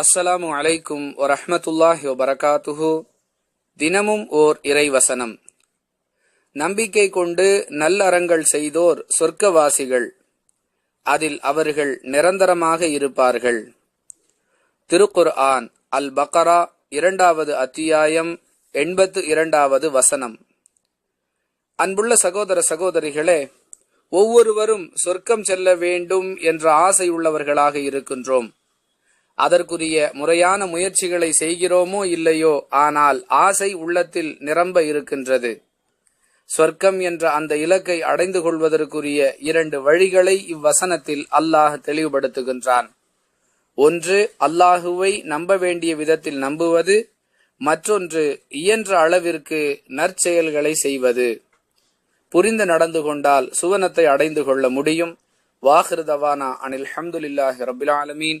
அஸ்ஸலாமு அலைக்கும் வரஹமத்துல்லாஹி வபரகாத்துஹு. தினமும் ஓர் இறைவசனம். நம்பிக்கை கொண்டு நல்லறங்கள் செய்தோர் சொர்க்கவாசிகள். அதில் அவர்கள் நிரந்தரமாக இருப்பார்கள். திருக்குர் ஆன் அல் பக்கரா இரண்டாவது அத்தியாயம் எண்பத்து இரண்டாவது வசனம். அன்புள்ள சகோதர சகோதரிகளே ஒவ்வொருவரும் சொர்க்கம் செல்ல வேண்டும் என்ற ஆசை உள்ளவர்களாக இருக்கின்றோம். அதற்குரிய முறையான முயற்சிகளை செய்கிறோமோ இல்லையோ ஆனால் ஆசை உள்ளத்தில் நிரம்ப இருக்கின்றது. சொர்க்கம் என்ற அந்த இலக்கை அடைந்து கொள்வதற்குரிய இரண்டு வழிகளை இவ்வசனத்தில் அல்லாஹ் தெளிவுபடுத்துகின்றான். ஒன்று அல்லாஹுவை நம்ப வேண்டிய விதத்தில் நம்புவது. மற்றொன்று இயன்ற அளவிற்கு நற்செயல்களை செய்வது. புரிந்து நடந்து கொண்டால் சுவனத்தை அடைந்து கொள்ள முடியும். வாஹிருதவானா அனில் ஹம்துலில்லாஹி ரபில் ஆலமீன்.